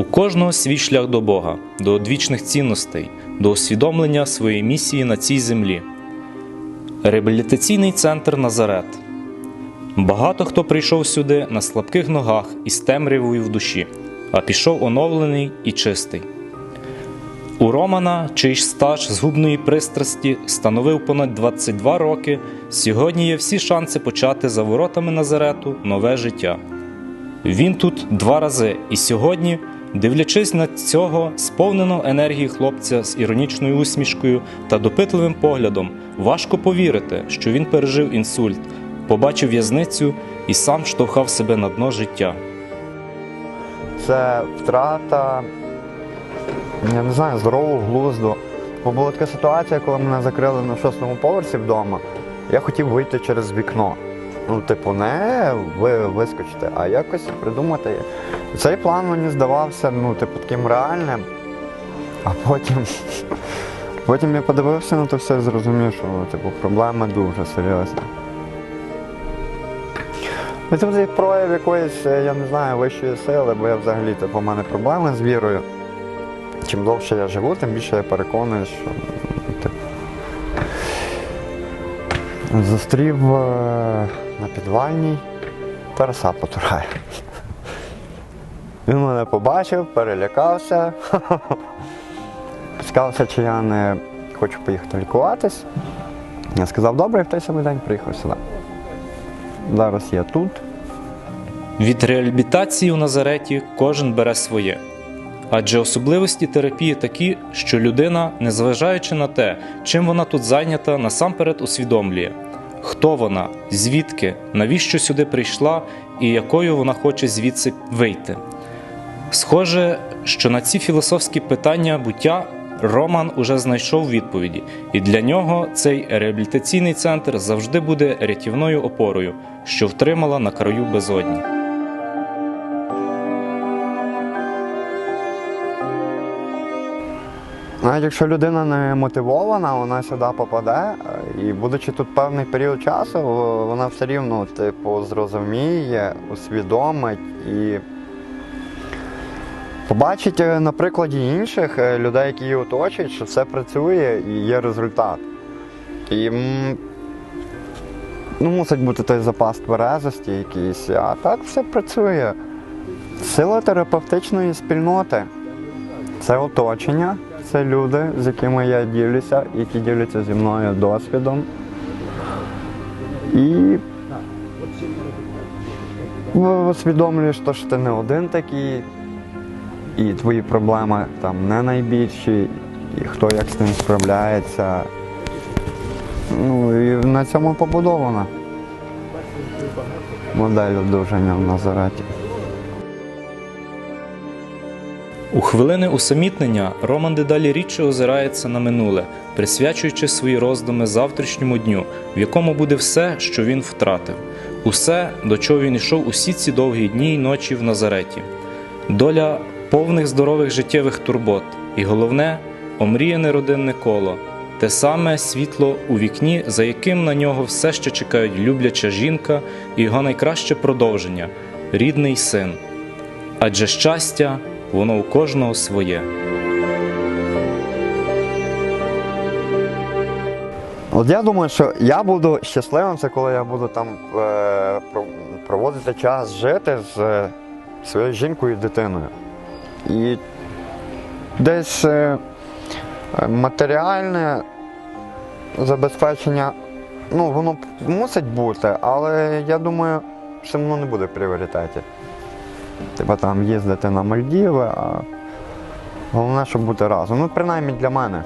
У кожного свій шлях до Бога, до одвічних цінностей, до усвідомлення своєї місії на цій землі. Реабілітаційний центр Назарет. Багато хто прийшов сюди на слабких ногах і з темрявою в душі, а пішов оновлений і чистий. У Романа, чий стаж згубної пристрасті становив понад 22 роки, сьогодні є всі шанси почати за воротами Назарету нове життя. Він тут два рази, і сьогодні, дивлячись на цього сповненого енергії хлопця з іронічною усмішкою та допитливим поглядом, важко повірити, що він пережив інсульт, побачив в'язницю і сам штовхав себе на дно життя. Це втрата, я не знаю, здорового глузду. Бо була така ситуація, коли мене закрили на шостому поверсі вдома. Я хотів вийти через вікно. Ну, типу, не ви вискочити, а якось придумати. Цей план мені здавався, ну, типу, таким реальним. А потім, потім я подивився на це все і зрозумів, що ну, типу, проблеми дуже серйозні. Ну, Це буде прояв якоїсь, е, я не знаю, вищої сили, бо я взагалі, типу, у мене проблеми з вірою. Чим довше я живу, тим більше я переконаний, що ну, типу, зустрів е, на підвальній Тараса Потурая. Він мене побачив, перелякався, сказався, чи я не хочу поїхати лікуватись. Я сказав, добре, і в той самий день приїхав сюди. Зараз я тут. Від реабілітації у Назареті кожен бере своє. Адже особливості терапії такі, що людина, незважаючи на те, чим вона тут зайнята, насамперед усвідомлює, хто вона, звідки, навіщо сюди прийшла і якою вона хоче звідси вийти. Схоже, що на ці філософські питання буття Роман уже знайшов відповіді, і для нього цей реабілітаційний центр завжди буде рятівною опорою, що втримала на краю безодні. Навіть якщо людина не мотивована, вона сюди попаде, е, і будучи тут певний період часу, вона все рівно, типу, зрозуміє, усвідомить і побачить е, на прикладі інших е, людей, які її оточують, що все працює і є результат. І ну, мусить бути той запас тверезості якийсь, а так все працює. Сила терапевтичної спільноти. Це оточення, це люди, з якими я ділюся, які діляться зі мною досвідом. І усвідомлюєш, що ти не один такий, і твої проблеми там не найбільші, і хто як з ним справляється. Ну і на цьому побудована модель одужання в Назареті. У хвилини усамітнення Роман дедалі рідше озирається на минуле, присвячуючи свої роздуми завтрашньому дню, в якому буде все, що він втратив, усе, до чого він йшов усі ці довгі дні й ночі в Назареті, доля повних здорових життєвих турбот, і головне омріяне родинне коло, те саме світло у вікні, за яким на нього все ще чекають любляча жінка і його найкраще продовження рідний син. Адже щастя, воно у кожного своє. От я думаю, що я буду щасливим, це коли я буду там е, проводити час жити з е, своєю жінкою і дитиною. І десь е, матеріальне забезпечення, ну, воно мусить бути, але я думаю, що воно не буде в пріоритеті. Типа там їздити на Мальдіви, а головне, щоб бути разом. Ну, принаймні для мене.